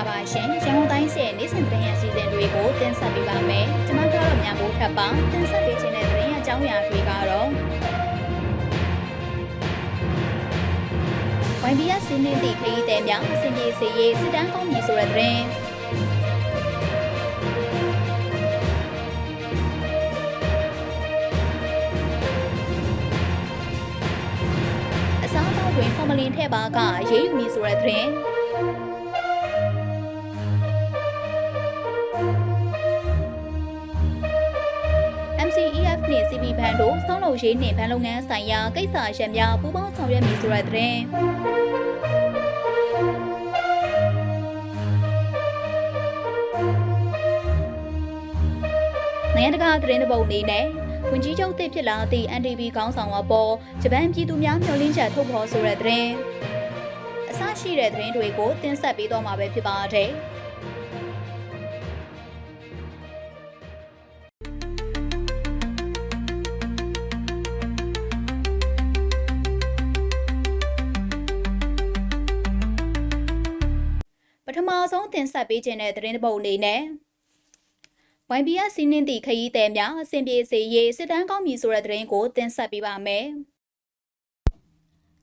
္ဂလာပါရှင်ရန်ကုန်တိုင်းရဲ့နေ့စဉ်သတင်းရအစီအစဉ်တွေကိုတင်ဆက်ပေးပါမယ်ကျွန်မကတော့မြန်မိုးထပ်ပါတင်ဆက်ပေးခြင်းတဲ့သတင်းရအကြောင်းအရာတွေကတော့ YBS စင်းနေသည့်ခရီးသည်များအစဉ်ပြေစေရေးစစ်တမ်းကောင်းပြီဆိုတဲ့သတင်းအစားအသောက်တွင်ဖော်မလင်ထည့်ပါကရေးယူမည်ဆိုတဲ့သတင်း MCEF နှင့် CB ဘဏ်တို့စောင်းလုံရေးနှင့်ဘဏ်လုပ်ငန်းဆိုင်ရာကိစ္စရပ်များပူးပေါင်းဆောင်ရွက်မည်ဆိုတဲ့သတင်းနိုင်ငံတကာသတင်းတစ်ပုဒ်အနေနဲ့ဝင်ကြီးချုပ်တစ်ဖြစ်လာသည့် NDB ခေါင်းဆောင်အပေါ်ဂျပန်ပြည်သူများမျှော်လင့်ချက်ထုတ်ဖော်ဆိုတဲ့သတင်းအစရှိတဲ့သတင်းတွေကိုတင်ဆက်ပေးတော့မှာပဲဖြစ်ပါတယ်။ ပထမဆုံးတင်ဆက်ပေးခြင်းတဲ့သတင်းတစ်ပုဒ်အနေနဲ့ YBS စီးနှင်းသည့်ခရီးသည်များအစဉ်ပြေစေရေးစစ်တမ်းကောင်းပြီဆိုတဲ့သတင်းကိုတင်ဆက်ပေးပါမယ်။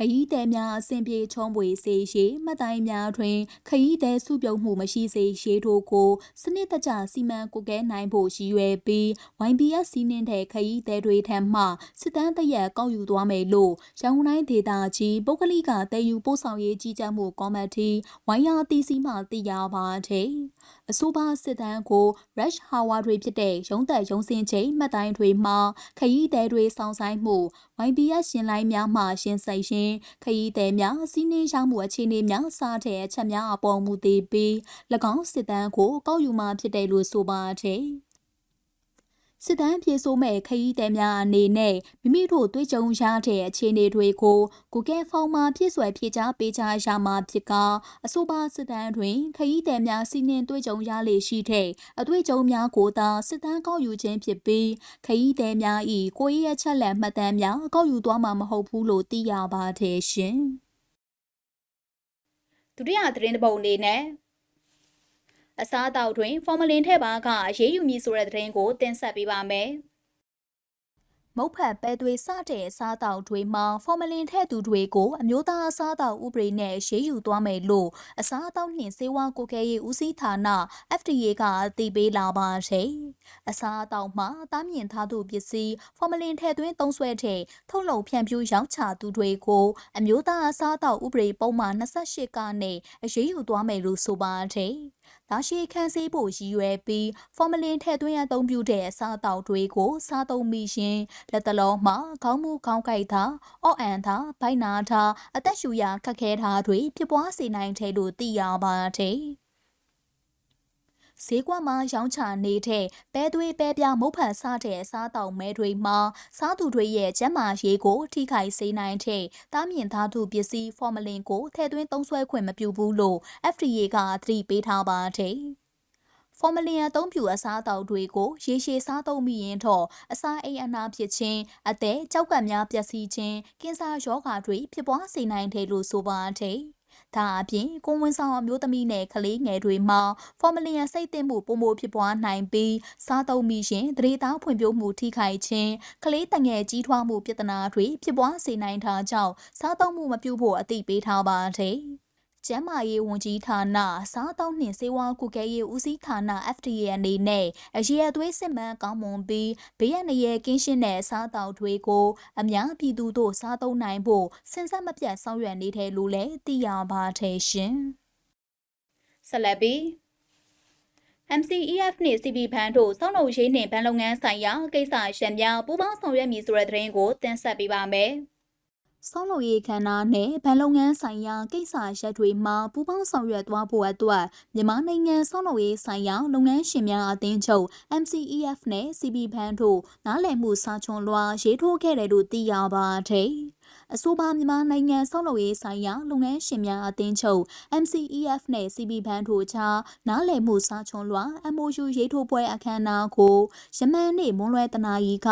ခရီးသည်များအစဉ်ပြေချုံးပွေစေရှိမှတ်တိုင်းများတွင် ခရီးသည်စုပြုံမှုမရှိစေရှိတို့ကိုစနစ်တကျစီမံကုကဲနိုင်ဖို့ရည်ရွယ်ပြီး YBS စီးနှင်းတဲ့ခရီးသည်တွေထံမှစစ်တမ်းတရက်ကောက်ယူသွားမယ်လို့ရန်ကုန်တိုင်းဒေသကြီးပုဂ္ဂလိကတည်ယူပို့ဆောင်ရေးကြီးကြပ်မှုကော်မတီ YRTC မှသိရပါတယ်။အဆိုပါစစ်တမ်းကို Rush Hour တွေဖြစ်တဲ့ရုံးသက်ရုံးစင်းချိန်မှတ်တိုင်းတွေမှာခရီးသည်တွေစောင့်ဆိုင်မှု YBS ရှင်လိုင်းများမှရှင်စိတ်ရှင်ခရီးသည်များစီးနှင်းရောက်မှုအခြေအနေများစတဲ့အချက်များအပေါ်မူတည်ပြီး၎င်းစစ်တမ်းကိုကောက်ယူမှဖြစ်တယ်လို့ဆိုပါတယ်။ စစ်တမ်းပြေဆိုးမဲ့ခရီးသည်များအနေနဲ့မိမိတို့တွေ့ကြုံရတဲ့အခြေအနေတွေကို Google Form မှာဖြည့်စွက်ဖြည့်ချပေးချရမှာဖြစ်ကအဆိုပါစစ်တမ်းတွင်ခရီးသည်များစီးနှင်းတွေ့ကြုံရလေရှိတဲ့အတွေ့အကြုံများကိုသာစစ်တမ်းကောက်ယူခြင်းဖြစ်ပြီးခရီးသည်များ၏ကိုယ့်ရဲ့ချက်လက်မှတ်တမ်းများကောက်ယူသွားမှာမဟုတ်ဘူးလို့သိရပါတယ်ရှင်။ဒုတိယသတင်းတစ်ပုဒ်အနေနဲ့ အစားအသောက်တွင် ဖော်မလင်ထည့်ပါကအရေးယူမည်ဆိုတဲ့သတင်းကိုတင်ဆက်ပေးပါမယ်။မုတ်ဖတ်ပဲသွေးစတဲ့အစားအသောက်တွေမှာဖော်မလင်ထည့်သူတွေကိုအမျိုးသားအစားအသောက်ဥပဒေနဲ့ရေးယူသွားမယ်လို့အစားအသောက်နှင့်ဆေးဝါးကိုကဲရေးဦးစီးဌာန FDA ကအသိပေးလာပါတယ်။အစားအသောက်မှာတားမြင်ထားသူပစ္စည်းဖော်မလင်ထည့်သွင်းသုံးစွဲတဲ့ထုတ်လုပ်ဖြန့်ဖြူးရောင်းချသူတွေကိုအမျိုးသားအစားအသောက်ဥပဒေပုံမှန်28ကနဲ့အရေးယူသွားမယ်လို့ဆိုပါတယ်။ လာရှိခန်းစည်းဖို့ရည်ရွယ်ပြီးဖော်မလင်ထည့်သွင်းအသုံးပြုတဲ့အစားအသောက်တွေကိုစားသုံးမိရင်လက်တလုံးမှာခေါင်းမူခေါင်းကိုက်တာအော့အန်တာဘိုက်နာတာအသက်ရှူရာခက်ခဲတာတွေဖြစ်ပွားစေနိုင်တယ်လို့သိရပါတယ်။ ဈေးကွက်မှာရောင်းချနေတဲ့ပဲသွေးပဲပြမုတ်ဖန်စားတဲ့အစားတောက်မဲတွေမှာစားသူတွေရဲ့ကျန်းမာရေးကိုထိခိုက်စေနိုင်တဲ့တားမြင်သားသူပစ္စည်းဖော်မလင်ကိုထည့်သွင်းသုံးစွဲခွင့်မပြုဘူးလို့ FDA ကသတိပေးထားပါတယ်။ဖော်မလင်အသုံးပြုအစားအသောက်တွေကိုရေရှည်စားသုံးမိရင်တော့အစာအိမ်အနာဖြစ်ခြင်းအသက်ကြောက်ကပ်များပျက်စီးခြင်းကင်ဆာရောဂါတွေဖြစ်ပွားစေနိုင်တယ်လို့ဆိုပါတယ်။ ဒါအပြင်ကိုဝန်ဆောင်အမျိုးသမီးနဲ့ကလေးငယ်တွေမှာဖော်မလင်စိတ်သင့်မှုပုံမဖြစ်ပွားနိုင်ပြီးစားသုံးမိရင်သတိသားဖွံ့ဖြိုးမှုထိခိုက်ခြင်းကလေးတငယ်ကြီးထွားမှုပြဿနာတွေဖြစ်ပွားစေနိုင်တာကြောင့်စားသုံးမှုမပြုဖို့အသိပေးထားပါတယ်။ ကျန်းမာရေးဝန်ကြီးဌာနစားတောင်းနှင့်စေဝါကုကဲရေးဦးစီးဌာန FDA အနေနဲ့အရေးအသွေးစစ်မှန်ကောင်းမွန်ပြီးဘေးရန်ရကင်းရှင်းတဲ့စားတောက်တွေကိုအများပြည်သူတို့စားသုံးနိုင်ဖို့စဉ်ဆက်မပြတ်ဆောင်ရွက်နေတယ်လို့လည်းသိရပါတယ်ရှင်။ဆက်လက်ပြီး MCEF နှင့် CB ဘဏ်တို့စောင့်နှုတ်ရေးနှင့်ဘဏ်လုပ်ငန်းဆိုင်ရာကိစ္စရပ်များပူးပေါင်းဆောင်ရွက်မည်ဆိုတဲ့သတင်းကိုတင်ဆက်ပေးပါမယ်။ ဆောင်းလုံရေးခန္ဓာနဲ့ဗန်လုပ်ငန်းဆိုင်ရာကိစ္စရပ်တွေမှာပူးပေါင်းဆောင်ရွက်သွားဖို့အတွက်မြန်မာနိုင်ငံဆောင်းလုံရေးဆိုင်ရာလုပ်ငန်းရှင်များအသင်းချုပ် MCEF နဲ့ CB ဘဏ်တို့နားလည်မှုစာချွန်လွှာရေးထိုးခဲ့တယ်လို့သိရပါတယ်။ အဆိုပါမြန်မာနိုင်ငံဆောက်လုပ်ရေးဆိုင်ရာလုပ်ငန်းရှင်များအသင်းချုပ် MCEF နဲ့ CB ဘဏ်တို့ကြားနားလည်မှုစာချွန်လွှာ MOU ရေးထိုးပွဲအခမ်းအနားကိုယမန်နေ့မွန်းလွဲတနာရီက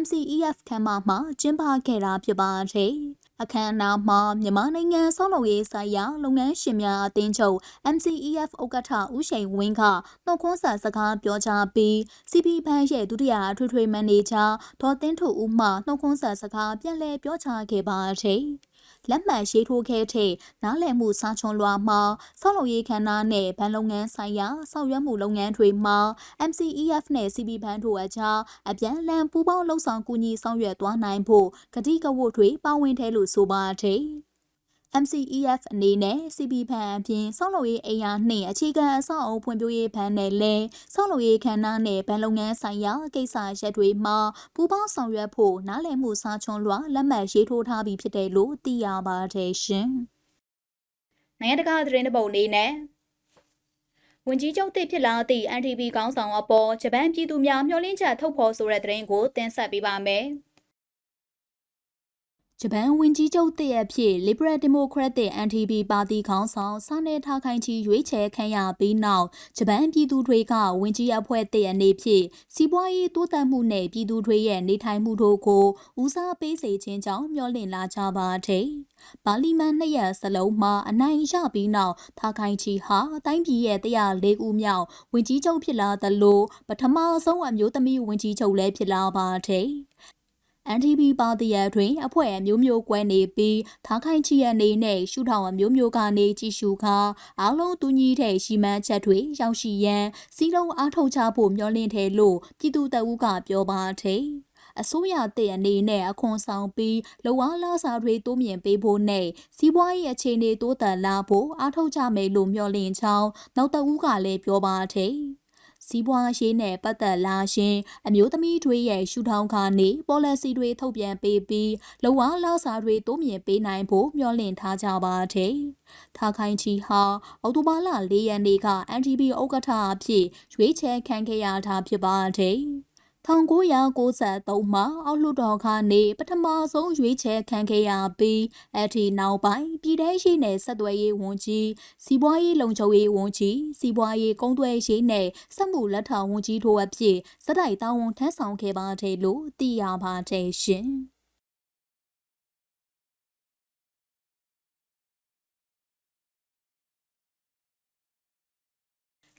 MCEF ခမ်းမမှာကျင်းပခဲ့တာဖြစ်ပါတယ်။ အခမ်းအနားမှာမြန်မာနိုင်ငံဆောင်းလုပ်ရေးဆိုင်ရာလုပ်ငန်းရှင်များအသင်းချုပ် MCEF ဥက္ကဋ္ဌဦးရှိန်ဝင်းကနှုတ်ခွန်းဆက်စကားပြောကြားပြီး CP ဘဏ်ရဲ့ဒုတိယအထွေထွေမန်နေဂျာဒေါ်သင်းထုဦးမှနှုတ်ခွန်းဆက်စကားပြန်လည်ပြောကြားခဲ့ပါသည်။ လက်မှတ်ရေးထိုးခဲ့တဲ့နားလည်မှုစာချွန်လွှာမှာဆောက်လုပ်ရေးခန္ဓာနဲ့ဗန်လုပ်ငန်းဆိုင်ရာဆောင်ရွက်မှုလုပ်ငန်းတွေမှာ MCEF နဲ့ CB ဘဏ်တို့အကြားအပြန်အလှန်ပူးပေါင်းလှုပ်ဆောင်ကူညီဆောင်ရွက်သွားနိုင်ဖို့ကတိကဝတ်တွေပါဝင်တယ်လို့ဆိုပါတယ်။ MCEF အနေနဲ့ CB ဘဏ်အပြင်ဆောက်လုပ်ရေးအိမ်ယာနှင့်အခြေခံအဆောက်အအုံဖွံ့ဖြိုးရေးဘဏ်နဲ့လည်းဆောက်လုပ်ရေးခန္ဓာနဲ့ဗန်လုပ်ငန်းဆိုင်ရာကိစ္စရပ်တွေမှာပူးပေါင်းဆောင်ရွက်ဖို့နားလည်မှုစာချွန်လွှာလက်မှတ်ရေးထိုးထားပြီးဖြစ်တယ်လို့သိရပါတယ်ရှင်။နိုင်ငံတကာသတင်းတပုတ်လေးနဲ့ဝင်ကြီးချုပ်တစ်ဖြစ်လာသည့် NTB ကောင်းဆောင်အပေါ်ဂျပန်ပြည်သူများမျှော်လင့်ချက်ထုတ်ဖော်ဆိုတဲ့သတင်းကိုတင်ဆက်ပေးပါမယ်။ ဂျပန်ဝင်ကြီးချုပ်တည့်အဖြစ် Liberal Democratic NTB ပါတီခေါင်းဆောင်စာနေထားခိုင်ချီရွေးချယ်ခံရပြီးနောက်ဂျပန်ပြည်သူတွေကဝင်ကြီးအဖွဲ့တည့်အနေဖြင့်စီးပွားရေးတိုးတက်မှုနဲ့ပြည်သူတွေရဲ့နေထိုင်မှုတို့ကိုဦးစားပေးစေခြင်းကြောင့်မျှော်လင့်လာကြပါတဲ့။ပါလီမန်နှစ်ရက်စလုံးမှာအနိုင်ရပြီးနောက်ထားခိုင်ချီဟာတိုင်းပြည်ရဲ့104ဦးမြောက်ဝင်ကြီးချုပ်ဖြစ်လာသလိုပထမဆုံးအမျိုးသမီးဝင်ကြီးချုပ်လည်းဖြစ်လာပါတဲ့။ NTB ပါတီရတွင်အဖွဲ့အမျိုးမျိုးကွဲနေပြီးထားခိုင်ချီအနေနဲ့ရှုထောင်အမျိုးမျိုးကနေကြည့်ရှုခါအားလုံးတူညီတဲ့ရှိမှန်းချက်တွေရောက်ရှိရန်စီလုံးအားထုတ်ချဖို့မျှော်လင့်တယ်လို့ပြည်သူတအုပ်ကပြောပါတယ်အစိုးရတဲ့အနေနဲ့အခွန်ဆောင်ပြီးလောအားလာစာတွေတိုးမြင့်ပေးဖို့နဲ့စီးပွားရေးအခြေအနေတိုးတက်လာဖို့အားထုတ်ကြမယ်လို့မျှော်လင့်ချောင်းနောက်တဦးကလည်းပြောပါတယ်။ စီးပွားရေးနဲ့ပတ်သက်လာရင်အမျိုးသမီးတွေရဲ့ရှုထောင့်ကနေ policy တွေထုတ်ပြန်ပေးပြီးလောအားလာစာတွေတိုးမြင့်ပေးနိုင်ဖို့မျှော်လင့်ထားကြပါတယ်။ထားခိုင်ချီဟာအော်တိုဘာလ၄ရက်နေ့က NTB ဥက္ကဋ္ဌအဖြစ်ရွေးချယ်ခံခဲ့ရတာဖြစ်ပါတယ်။ 1993မှာအောက်လွှတ်တော်ကနေပထမဆုံးရွေးချယ်ခံခဲ့ရပြီးအဲ့ဒီနောက်ပိုင်းပြည်ထရေးနယ်ဆက်သွယ်ရေးဝန်ကြီးစီးပွားရေးလုံခြုံရေးဝန်ကြီးစီးပွားရေးကုန်းသွယ်ရေးနဲ့စက်မှုလက်ထောက်ဝန်ကြီးတို့အဖြစ်စက်တိုက်တာဝန်ထမ်းဆောင်ခဲ့ပါတယ်လို့သိရပါတယ်ရှင်။